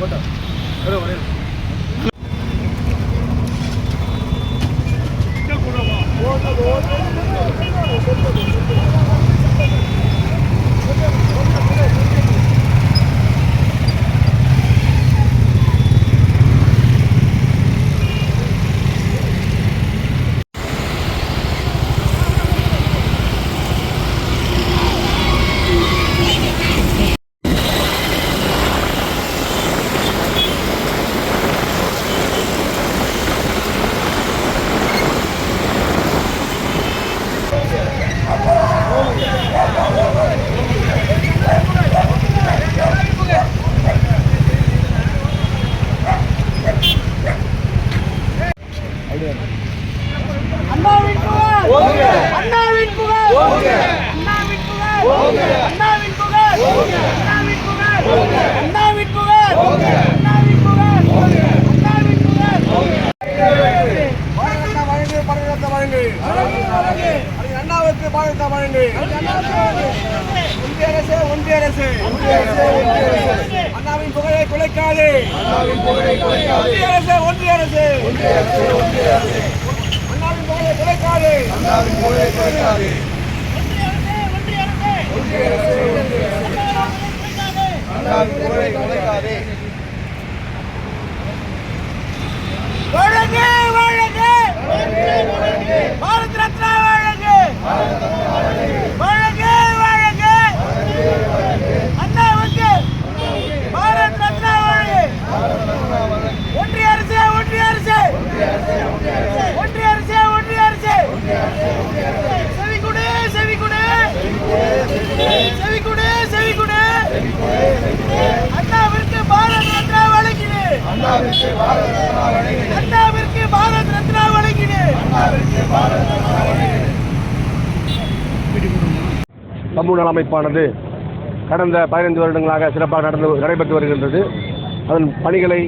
போட்டோம். ஒரு அண்ணாவின் புகழ் அண்ணாவின் புகழ் அண்ணாவின் புகழ் அண்ணாவின் புகழ் அண்ணாவின் புகழ் பாரத வழங்கு பாரத வழங்கு அறிஞர் அண்ணாவுக்கு பாரத வழங்கு ஒன்றிய அரசு ஒன்றிய அரசு அண்ணாவின் புகழை குலைக்காது. ஒன்றிய அரசு ஒன்றிய அரசு அண்ணாவின் புகழை குலைக்காது. ஆனால் ஊரை உழைக்காதே அண்ணாவிற்கு பாரத் ரத்னா சமூக நல அமைப்பானது கடந்த பதினைந்து வருடங்களாக சிறப்பாக நடந்து நடைபெற்று வருகின்றது. அதன் பணிகளை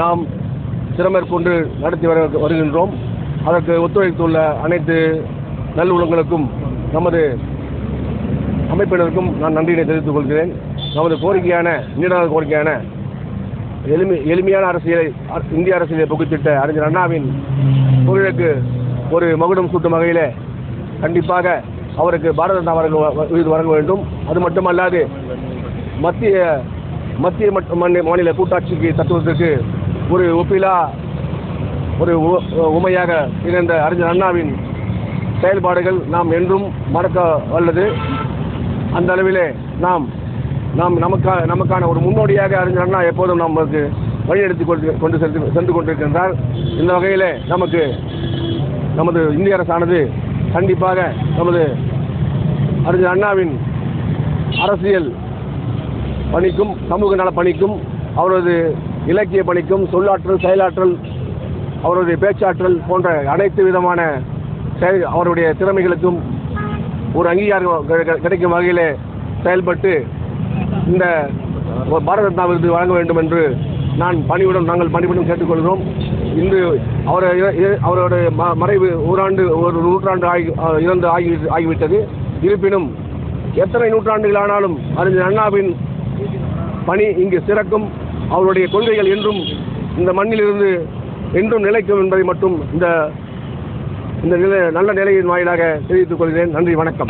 நாம் சிரமேற்கொண்டு நடத்தி வர வருகின்றோம். அதற்கு ஒத்துழைத்துள்ள அனைத்து நல்லுள்ளங்களுக்கும் நமது அமைப்பினருக்கும் நான் நன்றியினை தெரிவித்துக் கொள்கிறேன். நமது கோரிக்கையான நீடாத கோரிக்கையான எளிமை எளிமையான அரசியலை இந்திய அரசியலை புகுத்திட்ட அறிஞர் அண்ணாவின் புகழுக்கு ஒரு மகுடம் சூட்டும் வகையிலே கண்டிப்பாக அவருக்கு பாரத ரத்னா அவர்கள் வ- விருது வழங்க வேண்டும். அது மட்டுமல்லாது மத்திய மத்திய மட்- மாநில கூட்டாட்சிக்கு தத்துவத்திற்கு ஒரு ஒப்பிலா ஒரு உ- உமையாக இருந்த அறிஞர் அண்ணாவின் செயல்பாடுகள் நாம் என்றும் மறக்க வல்லது. அந்த அளவிலே நாம் நாம் நமக்கா நமக்கான ஒரு முன்னோடியாக அறிஞர் அண்ணா எப்போதும் நமக்கு வழிநடத்தி கொண்டு கொண்டு சென்று சென்று கொண்டிருக்கின்றார். இந்த வகையில் நமக்கு நமது இந்திய அரசானது கண்டிப்பாக நமது அறிஞர் அண்ணாவின் அரசியல் பணிக்கும் சமூக நல பணிக்கும் அவரது இலக்கிய பணிக்கும் சொல்லாற்றல் செயலாற்றல் அவருடைய பேச்சாற்றல் போன்ற அனைத்து விதமான செயல் அவருடைய திறமைகளுக்கும் ஒரு அங்கீகாரம் கிடைக்கும் வகையில் செயல்பட்டு இந்த பாரத ரத்னா விருது வழங்க வேண்டும் என்று நான் பணிவுடன் நாங்கள் பணிவுடன் கேட்டுக்கொள்கிறோம். இன்று அவர் அவருடைய ம- மறைவு ஓராண்டு ஒரு நூற்றாண்டு ஆகி இறந்து ஆகி ஆகிவிட்டது. இருப்பினும் எத்தனை நூற்றாண்டுகள் ஆனாலும் அறிஞர் அண்ணாவின் பணி இங்கு சிறக்கும். அவருடைய கொள்கைகள் என்றும் இந்த மண்ணிலிருந்து என்றும் நிலைக்கும் என்பதை மட்டும் இந்த இந்த நிலை நல்ல நிலையின் வாயிலாக தெரிவித்துக் கொள்கிறேன். நன்றி வணக்கம்.